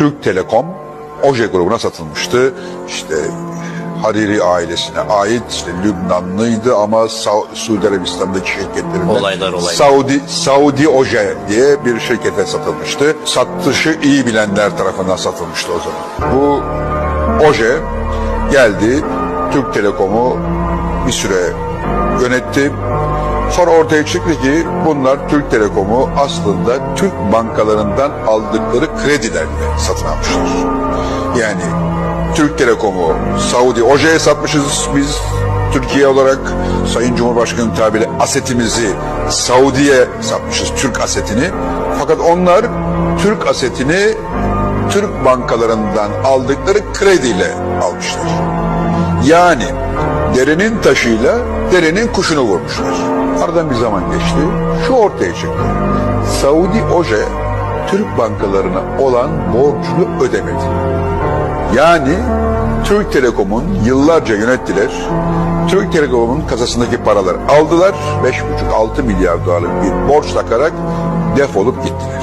Türk Telekom Oje grubuna satılmıştı. İşte Hariri ailesine ait işte Lübnanlıydı ama Sa- Suudi Arabistan'daki şirketlerinden Olaylar, olaylar. Saudi Saudi Oje diye bir şirkete satılmıştı. Satışı iyi bilenler tarafından satılmıştı o zaman. Bu Oje geldi Türk Telekom'u bir süre yönetti. Sonra ortaya çıktı ki bunlar Türk Telekom'u aslında Türk bankalarından aldıkları kredilerle satın almışlar. Yani Türk Telekom'u Saudi Oje'ye satmışız biz Türkiye olarak Sayın Cumhurbaşkanı tabiri asetimizi Saudi'ye satmışız Türk asetini. Fakat onlar Türk asetini Türk bankalarından aldıkları krediyle almışlar. Yani derenin taşıyla derenin kuşunu vurmuşlar. Aradan bir zaman geçti. Şu ortaya çıktı. Saudi Oje Türk bankalarına olan borcunu ödemedi. Yani Türk Telekom'un yıllarca yönettiler. Türk Telekom'un kasasındaki paraları aldılar. 5,5-6 milyar dolarlık bir borç takarak defolup gittiler.